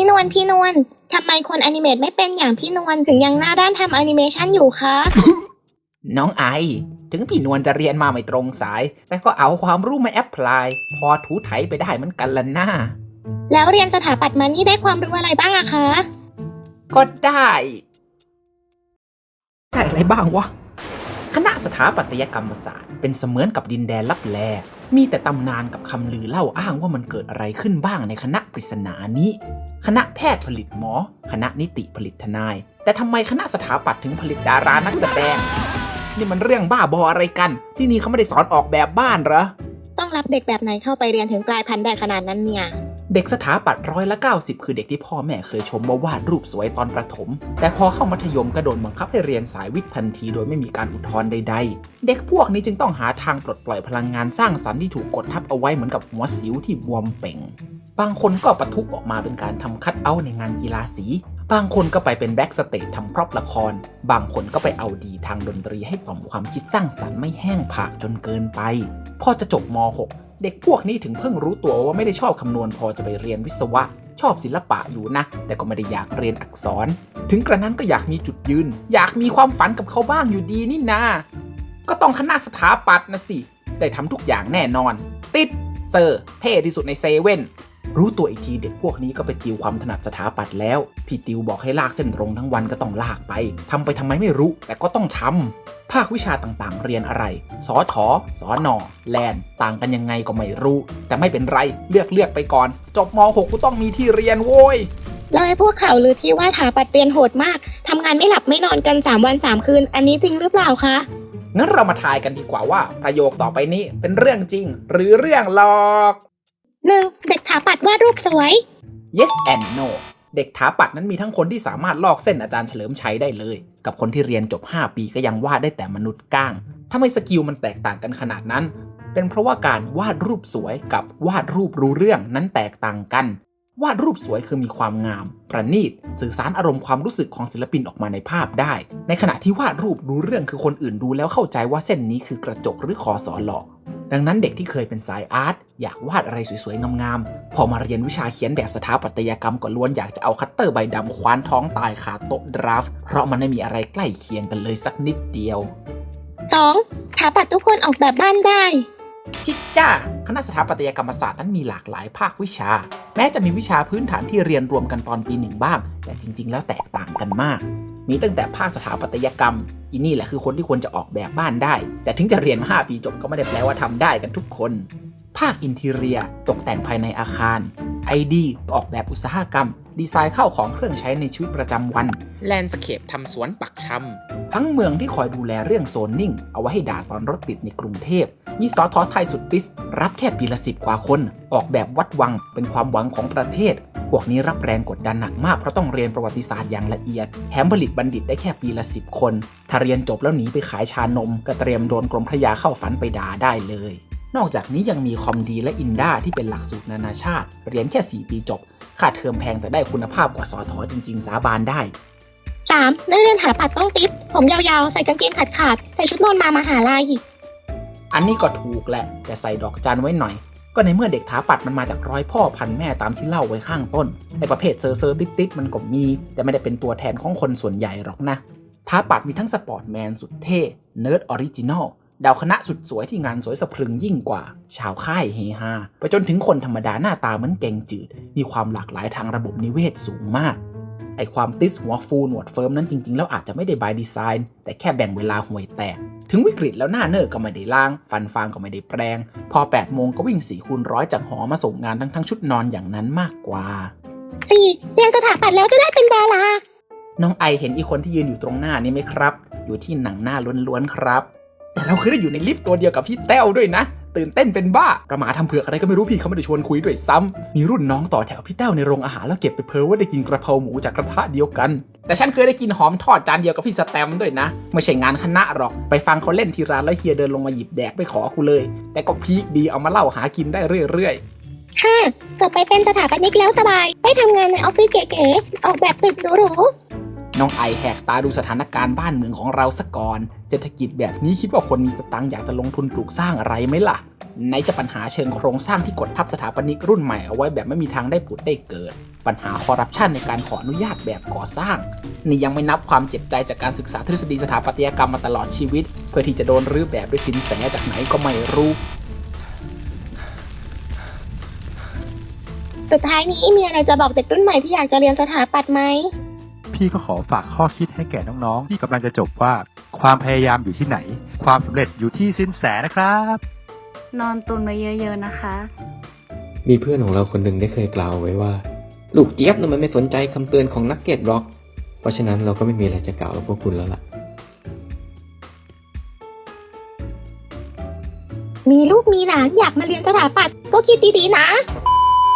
พี่นวลพี่นวลทำไมคนอนิเมตไม่เป็นอย่างพี่นวลถึงยังหน้าด้านทำแอนิเมชันอยู่คะ น้องไอ ถึงพี่นวลจะเรียนมาไม่ตรงสาย แต่ก็เอาความรู้มาแอพพลาย พอถูไถไปได้เหมือนกันละหน้า แล้วเรียนสถาปัตย์มานี่ได้ความรู้อะไรบ้างอะคะ ก็ได้ ได้อะไรบ้างวะ คณะสถาปัตยกรรมศาสตร์ เป็นเสมือนกับดินแดนลับแล มีแต่ตำนานกับคำลือเล่าอ้างว่ามันเกิดอะไรขึ้นบ้างในคณะปริศนานี้ คณะแพทย์ผลิตหมอ คณะนิติผลิตทนาย แต่ทำไมคณะสถาปัตย์ถึงผลิตดารานักแสดง นี่มันเรื่องบ้าบออะไรกัน ที่นี่เขาไม่ได้สอนออกแบบบ้านเหรอ ต้องรับเด็กแบบไหนเข้าไปเรียนถึงกลายพันธุ์ได้ขนาดนั้นเนี่ย เด็กสถาปัตย์ร้อยละ 90 คือเด็กที่พ่อแม่เคยชมว่าวาดรูปสวยตอนประถม แต่พอเข้ามัธยมก็โดนบังคับให้เรียนสายวิทย์ทันทีโดยไม่มีการอุทธรณ์ใดๆ เด็กพวกนี้จึงต้องหาทางปลดปล่อยพลังงานสร้างสรรค์ที่ถูกกดทับเอาไว้เหมือนกับหัวสิวที่บวมเป่ง บางคนก็ประทุกออกมาเป็นการทำคัดเอาในงานกีฬาสี บางคนก็ไปเป็นแบ็กสเตจทำพร็อพละคร บางคนก็ไปเอาดีทางดนตรีให้ต่อมความคิดสร้างสรรค์ไม่แห้งผากจนเกินไป พอจะจบม .6 เด็กพวกนี้ถึงเพิ่งรู้ตัวว่าไม่ได้ชอบคำนวณพอจะไปเรียนวิศวะ ชอบศิลปะอยู่นะ แต่ก็ไม่ได้อยากเรียนอักษร ถึงกระนั้นก็อยากมีจุดยืน อยากมีความฝันกับเขาบ้างอยู่ดีนี่นา ก็ต้องคณะสถาปัตย์นะสิ ได้ทำทุกอย่างแน่นอน ติดเซอร์ เท่ที่สุดในเซเว่น รู้ตัวอีกทีเด็กพวกนี้ก็ไปติวความถนัดสถาปัตย์แล้ว พี่ติวบอกให้ลากเส้นตรงทั้งวันก็ต้องลากไปทำไปทำไมไม่รู้ แต่ก็ต้องทำภาควิชาต่างๆ เรียนอะไร สอถอสอนอแลน ต่างกันยังไงก็ไม่รู้ แต่ไม่เป็นไร เลือกเลือกไปก่อน จบม .6 กูต้องมีที่เรียนโว้ยแล้วไอ้พวกข่าวลือที่ว่าถาปัตย์เรียนโหดมากทำงานไม่หลับไม่นอนกัน 3 วัน 3 คืน อันนี้จริงหรือเปล่าคะ งั้นเรามาทายกันดีกว่าว่า ประโยคต่อไปนี้เป็นเรื่องจริง หรือเรื่องหลอก 1. เด็กถาปัตย์วาดรูปสวย yes and no เด็กถาปัดนั้นมีทั้งคนที่สามารถลอกเส้นอาจารย์เฉลิมชัยได้เลย กับคนที่เรียนจบ 5 ปีก็ยังวาดได้แต่มนุษย์ก้างทำไมสกิลมันแตกต่างกันขนาดนั้น เป็นเพราะว่าการวาดรูปสวยกับวาดรูปรู้เรื่องนั้นแตกต่างกัน วาดรูปสวยคือมีความงาม ประณีต สื่อสารอารมณ์ความรู้สึกของศิลปินออกมาในภาพได้ ในขณะที่วาดรูปรู้เรื่องคือคนอื่นดูแล้วเข้าใจว่าเส้นนี้คือกระจกหรือคอสอหลอก ดังนั้นเด็กที่เคยเป็นสายอาร์ตอยากวาดอะไรสวยๆ งามๆ พอมาเรียนวิชาเขียนแบบสถาปัตยกรรมก็ล้วนอยากจะเอาคัตเตอร์ใบดำควานท้องตายขาโต๊ะดราฟต์เพราะมันไม่มีอะไรใกล้เคียงกันเลยสักนิดเดียว 2. ถาปัตย์ทุกคนออกแบบบ้านได้พิจจ้าคณะสถาปัตยกรรมศาสตร์นั้นมีหลากหลายภาควิชา แม้จะมีวิชาพื้นฐานที่เรียนรวมกันตอนปีหนึ่งบ้าง แต่จริง ๆ แล้วแตกต่างกันมาก มีตั้งแต่ภาคสถาปัตยกรรมอีนี่แหละคือคนที่ควรจะออกแบบบ้านได้ แต่ถึงจะเรียนมา 5 ปีจบก็ไม่ได้แปลว่าทำได้กันทุกคน ภาคอินทีเรียตกแต่งภายในอาคาร ID ออกแบบอุตสาหกรรม ดีไซน์เข้าของเครื่องใช้ในชีวิตประจำวัน แลนด์สเคปทำสวนปักชำทั้งเมืองที่คอยดูแลเรื่องโซนนิ่ง เอาไว้ให้ด่าตอนรถติดในกรุงเทพ มีสอทอไทยสุดติส รับแค่ปีละสิบกว่าคน ออกแบบวัดวังเป็นความหวังของประเทศ พวกนี้รับแรงกดดันหนักมากเพราะต้องเรียนประวัติศาสตร์อย่างละเอียดแถมผลิตบัณฑิตได้แค่ปีละสิบคน ถ้าเรียนจบแล้วหนีไปขายชานม ก็เตรียมโดนกรมพระยาเข้าฝันไปด่าได้เลย นอกจากนี้ยังมีคอมดีและอินด้าที่เป็นหลักสูตรนานาชาติ เรียนแค่ 4 ปีจบค่าเทอมแพงแต่ได้คุณภาพกว่าสอทอจริง ๆ สาบานได้ 3. นักเรียนถาปัตย์ต้องติด ผมยาวๆ ใส่กางเกงขาดๆใส่ชุดนอนมามหาลัย อันนี้ก็ถูกแหละแต่ใส่ดอกจันไว้หน่อย ก็ในเมื่อเด็กถาปัดมันมาจากร้อยพ่อพันแม่ตามที่เล่าไว้ข้างต้นไอประเภทเซอร์เซอร์ติดติดมันก็มี แต่ไม่ได้เป็นตัวแทนของคนส่วนใหญ่หรอกนะถาปัดมีทั้งสปอร์ตแมนสุดเท่เนิร์ดออริจินอลดาวคณะสุดสวยที่งานสวยสะพรึงยิ่งกว่า ชาวค่ายเฮฮาไปจนถึงคนธรรมดาหน้าตาเหมือนแกงจืด มีความหลากหลายทางระบบนิเวศสูงมากไอความติสหัวฟูหนวดเฟิร์มนั้นจริงๆ แล้วอาจจะไม่ได้บายดีไซน์ แต่แค่แบ่งเวลาห่วยแตก ถึงวิกฤตแล้วหน้าเนอร์ก็ไม่ได้ล้าง ฟันฟางก็ไม่ได้แปรงพอ8โมงก็วิ่ง4คูณร้อยจากหอมาส่งงานทั้งทั้งชุดนอนอย่างนั้นมากกว่า 4. เรียนสถาปัตย์แล้วจะได้เป็นดาราน้องไอเห็นอีกคนที่ยืนอยู่ตรงหน้านี่ไหมครับ อยู่ที่หนังหน้าล้วนๆครับ แต่เราเคยได้อยู่ในลิฟต์ตัวเดียวกับพี่แต้วด้วยนะ ตื่นเต้นเป็นบ้าประหมาทำเผือกอะไรก็ไม่รู้พี่เขาไม่ได้ชวนคุยด้วยซ้ำมีรุ่นน้องต่อแถวพี่แต้วในโรงอาหารแล้วเก็บไปเพ้อว่าได้กินกระเพราหมูจากกระทะเดียวกัน แต่ฉันเคยได้กินหอมทอดจานเดียวกับพี่สแตมป์ด้วยนะ ไม่ใช่งานคณะหรอก ไปฟังเขาเล่นที่ร้านแล้วเฮียเดินลงมาหยิบแดกไปขอกูเลย แต่ก็พีคดีเอามาเล่าหากินได้เรื่อยๆ 5. จบไปเป็นสถาปนิกแล้วสบาย ได้ทำงานในออฟฟิศเก๋ๆ ออกแบบตึกหรูน้องไอแหกตาดูสถานการณ์บ้านเมืองของเราซะก่อน เศรษฐกิจแบบนี้คิดว่าคนมีสตังค์อยากจะลงทุนปลูกสร้างอะไรไหมล่ะ ไหนจะปัญหาเชิงโครงสร้างที่กดทับสถาปนิกรุ่นใหม่เอาไว้แบบไม่มีทางได้ผุดได้เกิด ปัญหาคอร์รัปชันในการขออนุญาตแบบก่อสร้าง นี่ยังไม่นับความเจ็บใจจากการศึกษาทฤษฎีสถาปัตยกรรมมาตลอดชีวิต เพื่อที่จะโดนรื้อแบบด้วยสินแสจากไหนก็ไม่รู้สุดท้ายนี้มีอะไรจะบอกเด็กรุ่นใหม่ที่อยากจะเรียนสถาปัตย์ไหม พี่ก็ขอฝากข้อคิดให้แก่น้องๆ ที่กำลังจะจบว่า ความพยายามอยู่ที่ไหน ความสำเร็จอยู่ที่สินแสนะครับ นอนตุนไว้เยอะๆนะคะ มีเพื่อนของเราคนหนึ่งได้เคยกล่าวไว้ว่า ลูกเจี๊ยบน่ะมันไม่สนใจคำเตือนของนักเก็ตหรอก เพราะฉะนั้นเราก็ไม่มีอะไรจะกล่าวกับพวกคุณแล้วล่ะ มีลูกมีหลานอยากมาเรียนสถาปัตย์ก็คิดดีๆนะ